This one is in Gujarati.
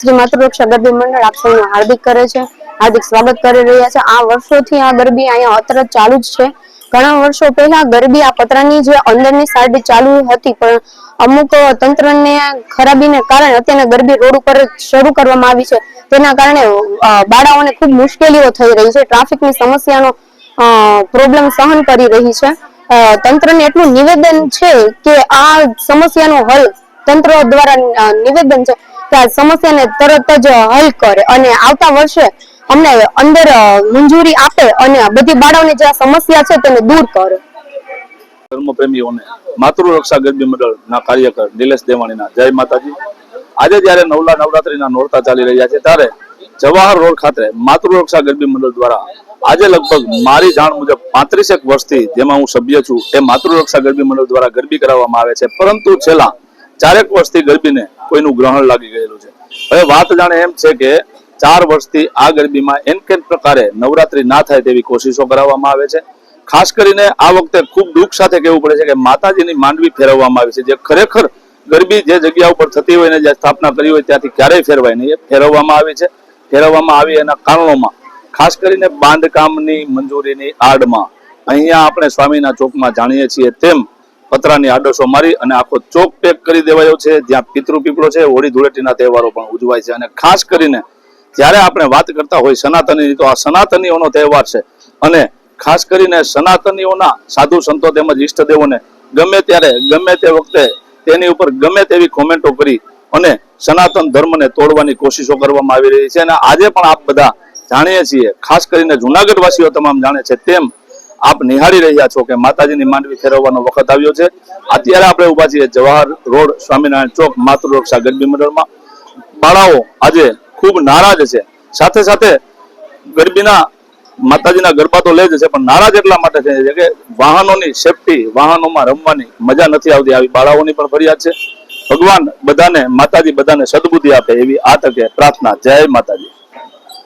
શ્રી માતૃરક્ષા ગરબી મંડળ આપ સૌનું હાર્દિક કરે છે, હાર્દિક સ્વાગત કરી રહ્યા છે. આ વર્ષોથી આ ગરબી અહીંયા અત્રત ચાલુ જ છે. ઘણા વર્ષો પહેલા ગરબી આ પતરાની જે અંદરની સાઈડ ચાલુ હતી, પણ અમુક તંત્રને ખરાબીને કારણે અત્યારે ગરબી રોડ ઉપર શરૂ કરવામાં આવી છે. તેના કારણે બાળાઓને ખૂબ મુશ્કેલીઓ થઈ રહી છે. ટ્રાફિકની સમસ્યાનો પ્રોબ્લેમ સહન કરી રહી છે. તંત્રને એટલું નિવેદન છે કે આ સમસ્યાનો હલ તંત્ર દ્વારા નિવેદન છે. કે સમસ્યાને તરત જ હલ કરે અને આવતા વર્ષે અમને અંદર મંજૂરી આપે અને બધી બાળાઓની જે સમસ્યા છે તેને દૂર કરે. ધર્મપ્રેમીઓને માતૃરક્ષા ગરબી મંડળના કાર્યકર નિલેશ દેવાણીના જય માતાજી. આજે જ્યારે નવલા નવરાત્રીના નોરતા ચાલી રહ્યા છે, ત્યારે જવાહર રોડ ખાતે માતૃરક્ષા ગરબી મંડળ દ્વારા આજે લગભગ મારી જાણ મુજબ પાંત્રીસેક વર્ષથી જેમાં હું સભ્ય છું, એ માતૃરક્ષા ગરબી મંડળ દ્વારા ગરબી કરાવવામાં આવે છે. પરંતુ છેલ્લા ચારેક વર્ષથી ગરબીને કોઈનું ગ્રહણ લાગી ગયેલું છે. હવે વાત જાણે એમ છે કે ચાર વર્ષથી આ ગરબીમાં એન કેન પ્રકારે નવરાત્રી ના થાય તેવી કોશિશો કરાવવામાં આવે છે. ખાસ કરીને આ વખતે ખૂબ દુઃખ સાથે કહેવું પડે છે કે માતાજીની માંડવી ફેરવવામાં આવી છે. જે ખરેખર ગરબી જે જગ્યા ઉપર થતી હોય ને જે સ્થાપના કરી હોય ત્યાંથી ક્યારેય ફેરવાય નહીં. એ ફેરવવામાં આવી છે. ફેરવવામાં આવી એના કારણોમાં ખાસ કરીને બાંધકામની મંજૂરીની આડમાં. અહીંયા આપણે સ્વામીના ચોકમાં જાણીએ છીએ તેમ પતરાની આડસો મારી અને આખો ચોક પેક કરી દેવાયો છે. જ્યાં પિતૃ પીપળો છે, હોળી ધૂળેટીના તહેવારો પણ ઉજવાય છે. અને ખાસ કરીને જ્યારે આપણે વાત કરતા હોય સનાતનીની, તો આ સનાતનીઓનો તહેવાર છે. અને ખાસ કરીને સનાતનીઓના સાધુ સંતો તેમજ ઈષ્ટદેવોને ગમે ત્યારે, ગમે તે વખતે તેની ઉપર ગમે તેવી કોમેન્ટો કરી અને સનાતન ધર્મને તોડવાની કોશિશો કરવામાં આવી રહી છે. અને આજે પણ આપ બધા જાણીએ છીએ, ખાસ કરીને જુનાગઢ વાસીઓ તમામ જાણે છે, તેમ આપ નિહાળી રહ્યા છો કે માતાજીની માંડવી ફેરવવાનો વખત આવ્યો છે. અત્યારે આપણે ઊભા છીએ જવાહર રોડ સ્વામિનારાયણ ચોક માતૃરક્ષા ગરબી મંડળમાં. બાળાઓ આજે ખૂબ નારાજ છે. સાથે સાથે ગરબીના માતાજીના ગરબા તો લે જ છે, પણ નારાજ એટલા માટે છે કે વાહનોની સેફટી વાહનોમાં રમવાની મજા નથી આવતી. આવી બાળાઓની પણ ફરિયાદ છે. ભગવાન બધાને, માતાજી બધાને સદબુદ્ધિ આપે એવી આ તકે પ્રાર્થના. જય માતાજી.